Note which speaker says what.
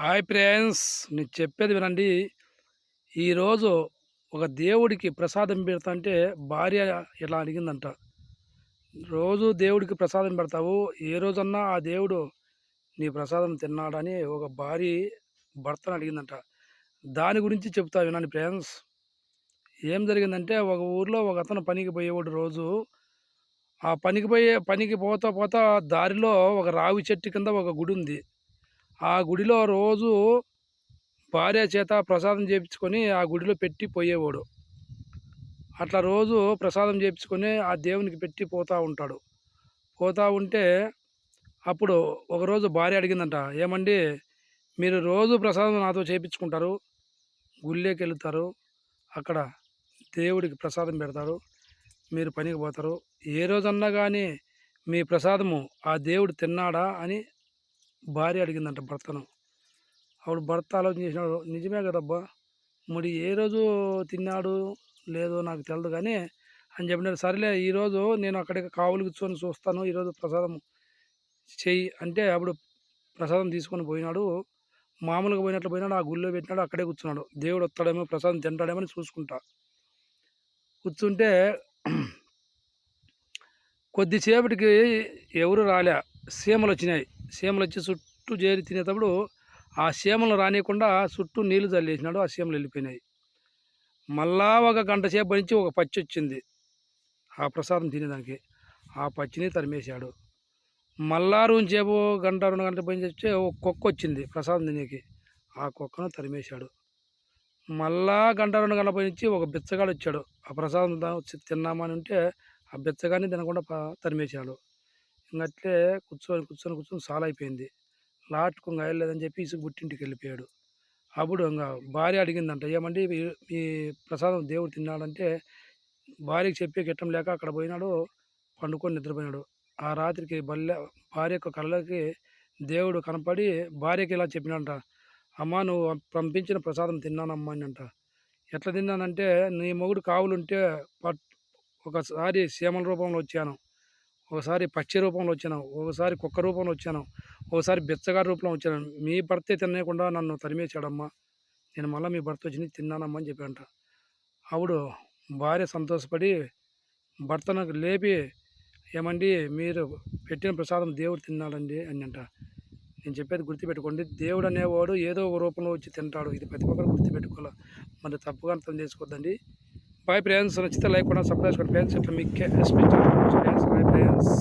Speaker 1: Hi friends. నేను చెప్పేది వినండి. ఈరోజు ఒక దేవుడికి ప్రసాదం పెడతా అంటే భార్య ఇలా అడిగిందంట. రోజు దేవుడికి ప్రసాదం పెడతావు. ఏ రోజన్నా ఆ దేవుడు నీ ప్రసాదం తిన్నాడని ఒక భార్య భర్తను అడిగిందంట. దాని గురించి చెప్తా వినండి ఫ్రెండ్స్. ఏం జరిగిందంటే ఒక ఊర్లో ఒక అతను పనికి పోయేవాడు రోజు. ఆ పనికి పోయే పనికి పోతా పోతా దారిలో ఒక రావి చెట్టు కింద ఒక గుడి ఉంది. ఆ గుడిలో రోజు భార్య చేత ప్రసాదం చేయించుకొని ఆ గుడిలో పెట్టి పోయేవాడు. అట్లా రోజు ప్రసాదం చేయించుకొని ఆ దేవునికి పెట్టి పోతూ ఉంటాడు. పోతూ ఉంటే అప్పుడు ఒకరోజు భార్య అడిగిందంట ఏమండి మీరు రోజు ప్రసాదం నాతో చేయించుకుంటారు గుళ్ళేకి వెళ్తారు అక్కడ దేవుడికి ప్రసాదం పెడతారు మీరు పనికి పోతారు. ఏ రోజన్నా కానీ మీ ప్రసాదము ఆ దేవుడు తిన్నాడా? అని భార్య అడిగిందంట భర్తను. అప్పుడు భర్త ఆలోచన చేసినాడు నిజమే కదబ్బా మరి ఏ రోజు తిన్నాడు? లేదో నాకు తెలియదు కానీ అని చెప్పినాడు. సరేలే ఈరోజు నేను అక్కడికి కావులు కూర్చొని చూస్తాను ఈరోజు ప్రసాదం చెయ్యి అంటే అప్పుడు ప్రసాదం తీసుకొని పోయినాడు. మామూలుగా పోయినట్లు పోయినాడు ఆ గుళ్ళో పెట్టినాడు అక్కడే కూర్చున్నాడు. దేవుడు వస్తాడేమో ప్రసాదం తింటాడేమో అని చూసుకుంటా. కూర్చుంటే కొద్దిసేపటికి ఎవరు రాలే సీమలు వచ్చినాయి. సీమలు వచ్చి చుట్టూ చేరి తినేటప్పుడు ఆ సీమలు రానియకుండా చుట్టూ నీళ్ళు చల్లేసినాడు ఆ సీమలు వెళ్ళిపోయినాయి. మళ్ళా ఒక గంట సేపు నుంచి ఒక పచ్చి వచ్చింది ఆ ప్రసాదం తినేదానికి. ఆ పచ్చిని తరిమేశాడు. మళ్ళా సేపు గంట రెండు గంటల పని వచ్చి ఒక కుక్క వచ్చింది ప్రసాదం తినేకి. ఆ కుక్కను తరిమేశాడు. మళ్ళా గంట రెండు గంటల పై నుంచి ఒక బిచ్చగాడు వచ్చాడు. ఆ ప్రసాదం తిన్నామని ఉంటే ఆ బిచ్చగాన్ని తినకుండా తరిమేశాడు. ఇంకట్లే కూర్చొని కూర్చొని కూర్చొని సాల్ అయిపోయింది లాట్కు ఇంకా వెళ్ళలేదని చెప్పి ఇసుకు పుట్టింటికి వెళ్ళిపోయాడు అప్పుడు ఇంకా భార్య అడిగిందంట ఏమండి ఈ ప్రసాదం దేవుడు తిన్నాడంటే భార్యకి చెప్పే గిట్టం లేక అక్కడ పోయినాడు పండుకొని నిద్రపోయినాడు. ఆ రాత్రికి బల్లె భార్య యొక్క కళ్ళకి దేవుడు కనపడి భార్యకి ఇలా చెప్పినాడంట అమ్మ నువ్వు పంపించిన ప్రసాదం తిన్నానమ్మా అని అంట. ఎట్లా తిన్నానంటే నీ మొగుడు కావులుంటే ఒకసారి సీమల రూపంలో వచ్చాను. ఒకసారి పక్షి రూపంలో వచ్చాను ఒకసారి కుక్క రూపంలో వచ్చాను ఒకసారి బిచ్చగారి రూపంలో వచ్చాను మీ భర్తే తినేయకుండా నన్ను తరిమేశాడమ్మా. నేను మళ్ళీ మీ భర్త వచ్చి తిన్నానమ్మా అని చెప్పాడంట ఆవిడ భార్య సంతోషపడి భర్తను లేపి ఏమండి మీరు పెట్టిన ప్రసాదం దేవుడు తిన్నాడండి అని అంట. నేను చెప్పేది గుర్తుపెట్టుకోండి దేవుడు అనేవాడు ఏదో ఒక రూపంలో వచ్చి తింటాడు. ఇది ప్రతి ఒక్కరు గుర్తుపెట్టుకోవాలి. మరి తప్పుగా అర్థం చేసుకోవద్దండి. బాయ్ ఫ్రెండ్స్ నచ్చితే లైక్ కూడా సబ్స్క్రైబ్ చేసుకోండి ఫ్రెండ్స్ ఇట్లా మీకు ఎస్పెషల్ ఫ్రెండ్స్ బాయ్ ఫ్రెండ్స్